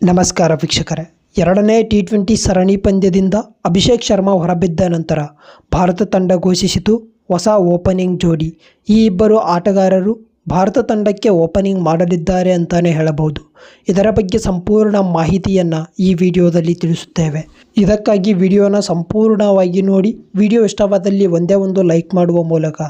ನಮಸ್ಕಾರ ವೀಕ್ಷಕರೇ. ಎರಡನೇ ಟಿ ಟ್ವೆಂಟಿ ಸರಣಿ ಪಂದ್ಯದಿಂದ ಅಭಿಷೇಕ್ ಶರ್ಮಾ ಹೊರಬಿದ್ದ ನಂತರ ಭಾರತ ತಂಡ ಘೋಷಿಸಿತು ಹೊಸ ಓಪನಿಂಗ್ ಜೋಡಿ. ಈ ಇಬ್ಬರು ಆಟಗಾರರು ಭಾರತ ತಂಡಕ್ಕೆ ಓಪನಿಂಗ್ ಮಾಡಲಿದ್ದಾರೆ ಅಂತಲೇ ಹೇಳಬಹುದು. ಇದರ ಬಗ್ಗೆ ಸಂಪೂರ್ಣ ಮಾಹಿತಿಯನ್ನು ಈ ವಿಡಿಯೋದಲ್ಲಿ ತಿಳಿಸುತ್ತೇವೆ. ಇದಕ್ಕಾಗಿ ವಿಡಿಯೋನ ಸಂಪೂರ್ಣವಾಗಿ ನೋಡಿ, ವಿಡಿಯೋ ಇಷ್ಟವಾದಲ್ಲಿ ಒಂದೇ ಒಂದು ಲೈಕ್ ಮಾಡುವ ಮೂಲಕ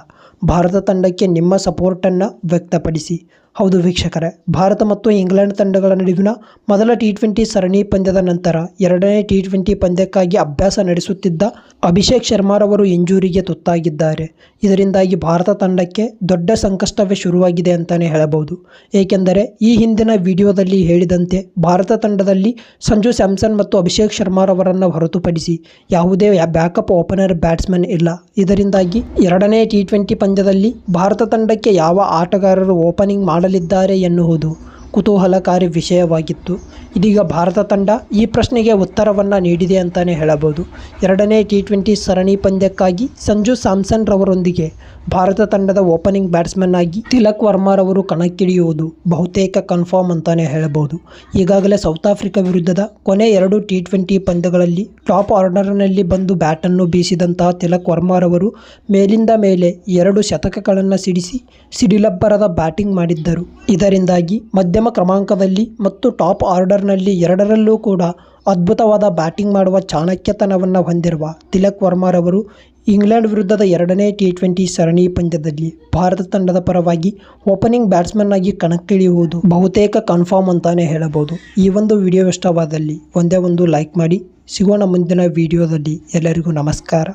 ಭಾರತ ತಂಡಕ್ಕೆ ನಿಮ್ಮ ಸಪೋರ್ಟನ್ನು ವ್ಯಕ್ತಪಡಿಸಿ ಹೌದು ವೀಕ್ಷಕರೇ, ಭಾರತ ಮತ್ತು ಇಂಗ್ಲೆಂಡ್ ತಂಡಗಳ ನಡುವಿನ ಮೊದಲ ಟಿ ಟ್ವೆಂಟಿ ಸರಣಿ ಪಂದ್ಯದ ನಂತರ ಎರಡನೇ ಟಿ ಟ್ವೆಂಟಿ ಪಂದ್ಯಕ್ಕಾಗಿ ಅಭ್ಯಾಸ ನಡೆಸುತ್ತಿದ್ದ ಅಭಿಷೇಕ್ ಶರ್ಮಾರವರು ಇಂಜೂರಿಗೆ ತುತ್ತಾಗಿದ್ದಾರೆ. ಇದರಿಂದಾಗಿ ಭಾರತ ತಂಡಕ್ಕೆ ದೊಡ್ಡ ಸಂಕಷ್ಟವೇ ಶುರುವಾಗಿದೆ ಅಂತಲೇ ಹೇಳಬಹುದು. ಏಕೆಂದರೆ, ಈ ಹಿಂದಿನ ವಿಡಿಯೋದಲ್ಲಿ ಹೇಳಿದಂತೆ ಭಾರತ ತಂಡದಲ್ಲಿ ಸಂಜು ಸ್ಯಾಮ್ಸನ್ ಮತ್ತು ಅಭಿಷೇಕ್ ಶರ್ಮಾರವರನ್ನು ಹೊರತುಪಡಿಸಿ ಯಾವುದೇ ಬ್ಯಾಕಪ್ ಓಪನರ್ ಬ್ಯಾಟ್ಸ್ಮನ್ ಇಲ್ಲ. ಇದರಿಂದಾಗಿ ಎರಡನೇ ಟಿ ಟ್ವೆಂಟಿ ಪಂದ್ಯದಲ್ಲಿ ಭಾರತ ತಂಡಕ್ಕೆ ಯಾವ ಆಟಗಾರರು ಓಪನಿಂಗ್ ಮಾಡಲಿದ್ದಾರೆ ಎನ್ನುವುದು. ಕುತೂಹಲಕಾರಿ ವಿಷಯವಾಗಿತ್ತು. ಇದೀಗ ಭಾರತ ತಂಡ ಈ ಪ್ರಶ್ನೆಗೆ ಉತ್ತರವನ್ನು ನೀಡಿದೆ ಅಂತಲೇ ಹೇಳಬಹುದು. ಎರಡನೇ ಟಿ ಟ್ವೆಂಟಿ ಸರಣಿ ಪಂದ್ಯಕ್ಕಾಗಿ ಸಂಜು ಸ್ಯಾಮ್ಸನ್ ರವರೊಂದಿಗೆ ಭಾರತ ತಂಡದ ಓಪನಿಂಗ್ ಬ್ಯಾಟ್ಸ್ಮನ್ ಆಗಿ ತಿಲಕ್ ವರ್ಮಾರವರು ಕಣಕ್ಕಿಳಿಯುವುದು ಬಹುತೇಕ ಕನ್ಫರ್ಮ್ ಅಂತಲೇ ಹೇಳಬಹುದು. ಈಗಾಗಲೇ ಸೌತ್ ಆಫ್ರಿಕಾ ವಿರುದ್ಧದ ಕೊನೆ ಎರಡು ಟಿ ಟ್ವೆಂಟಿ ಪಂದ್ಯಗಳಲ್ಲಿ ಟಾಪ್ ಆರ್ಡರ್ನಲ್ಲಿ ಬಂದು ಬ್ಯಾಟನ್ನು ಬೀಸಿದಂತಹ ತಿಲಕ್ ವರ್ಮಾರವರು ಮೇಲಿಂದ ಮೇಲೆ ಎರಡು ಶತಕಗಳನ್ನು ಸಿಡಿಸಿ ಸಿಡಿಲಬ್ಬರದ ಬ್ಯಾಟಿಂಗ್ ಮಾಡಿದ್ದರು. ಇದರಿಂದಾಗಿ ಮಧ್ಯಮ ಕ್ರಮಾಂಕದಲ್ಲಿ ಮತ್ತು ಟಾಪ್ ಆರ್ಡರ್ನಲ್ಲಿ ಎರಡರಲ್ಲೂ ಕೂಡ ಅದ್ಭುತವಾದ ಬ್ಯಾಟಿಂಗ್ ಮಾಡುವ ಚಾಣಕ್ಯತನವನ್ನು ಹೊಂದಿರುವ ತಿಲಕ್ ವರ್ಮಾರವರು ಇಂಗ್ಲೆಂಡ್ ವಿರುದ್ಧದ ಎರಡನೇ ಟಿ ಟ್ವೆಂಟಿ ಸರಣಿ ಪಂದ್ಯದಲ್ಲಿ ಭಾರತ ತಂಡದ ಪರವಾಗಿ ಓಪನಿಂಗ್ ಬ್ಯಾಟ್ಸ್ಮನ್ ಆಗಿ ಕಣಕ್ಕಿಳಿಯುವುದು ಬಹುತೇಕ ಕನ್ಫರ್ಮ್ ಅಂತಾನೆ ಹೇಳಬಹುದು. ಈ ಒಂದು ವಿಡಿಯೋ ಇಷ್ಟವಾದಲ್ಲಿ ಒಂದೇ ಒಂದು ಲೈಕ್ ಮಾಡಿ. ಸಿಗೋಣ ಮುಂದಿನ ವಿಡಿಯೋದಲ್ಲಿ. ಎಲ್ಲರಿಗೂ ನಮಸ್ಕಾರ.